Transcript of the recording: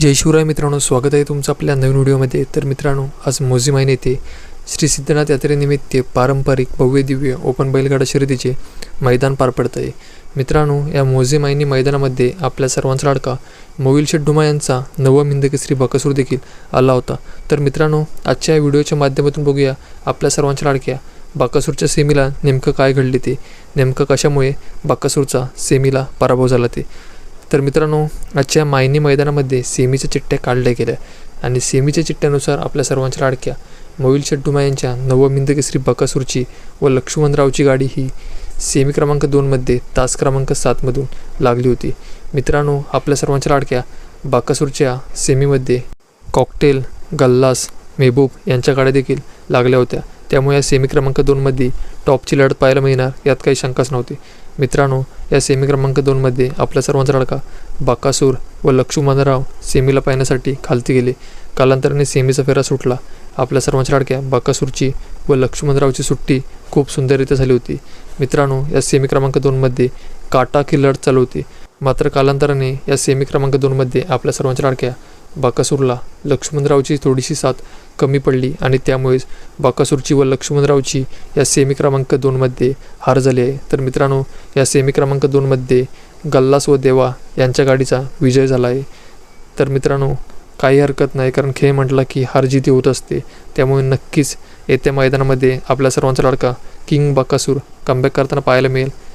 जय शिवराय मित्रांनो स्वागत आहे तुमचं आपल्या नवीन व्हिडिओमध्ये. तर मित्रांनो आज मोजीमाईन येथे श्री सिद्धनाथ यात्रेनिमित्त पारंपरिक भव्य दिव्य ओपन बैलगाडा शर्यतीचे मैदान पार पडत आहे. मित्रांनो या मोजेमाईनी मैदानामध्ये आपल्या सर्वांचा लाडका मोविल शेड्डुमा डुमा यांचा नवम हिंदकेसरी बकासूर देखील आला होता. तर मित्रांनो आजच्या या व्हिडिओच्या माध्यमातून बघूया आपल्या सर्वांच्या लाडक्या बाकासूरच्या सेमीला नेमकं काय घडले ते नेमकं कशामुळे बाकासूरचा सेमीला पराभव झाला ते. तर मित्रांनो आजच्या मायनी मैदानामध्ये सेमीच्या चिठ्ठ्या काढल्या गेल्या आणि सेमीच्या चिठ्ठ्यानुसार आपल्या सर्वांच्या लाडक्या मोविल शेट्टुमा यांच्या नवम हिंदकेसरी बकासूरची व लक्ष्मणरावची गाडी ही सेमी क्रमांक दोनमध्ये तास क्रमांक सातमधून लागली होती. मित्रांनो आपल्या सर्वांच्या लाडक्या बाकासूरच्या सेमीमध्ये कॉकटेल गल्लास मेहबूब यांच्या गाड्या देखील लागल्या होत्या. त्यामुळे या सेमी क्रमांक दोनमध्ये टॉपची लढत पाहायला मिळणार यात काही शंकाच नव्हती. मित्रांनो या सेमी क्रमांक दोनमध्ये आपल्या सर्वांचा लडका बाकासूर व लक्ष्मणराव सेमीला पाहण्यासाठी खालती गेले. कालांतराने सेमीचा फेरा सुटला. आपल्या सर्वांच्या लाडक्या बाकासूरची व लक्ष्मणरावची सुट्टी खूप सुंदररीत्या झाली होती. मित्रांनो या सेमी क्रमांक दोनमध्ये काटा की लढत चालू होती. मात्र कालांतराने या सेमी क्रमांक दोनमध्ये आपल्या सर्वांच्या लाडक्या बाकासूरला लक्ष्मणरावची थोडीशी साथ कमी पडली आणि त्यामुळेच बाकासूरची व लक्ष्मणरावची या सेमी क्रमांक दोनमध्ये हार झाली आहे. तर मित्रांनो या सेमी क्रमांक दोनमध्ये गल्लास व देवा यांच्या गाडीचा विजय झाला आहे. तर मित्रांनो काही हरकत नाही कारण खेळ म्हटला की हार जिती होत असते. त्यामुळे नक्कीच येत्या मैदानामध्ये आपल्या सर्वांचा लाडका किंग बाकासूर कमबॅक करताना पाहायला मिळेल.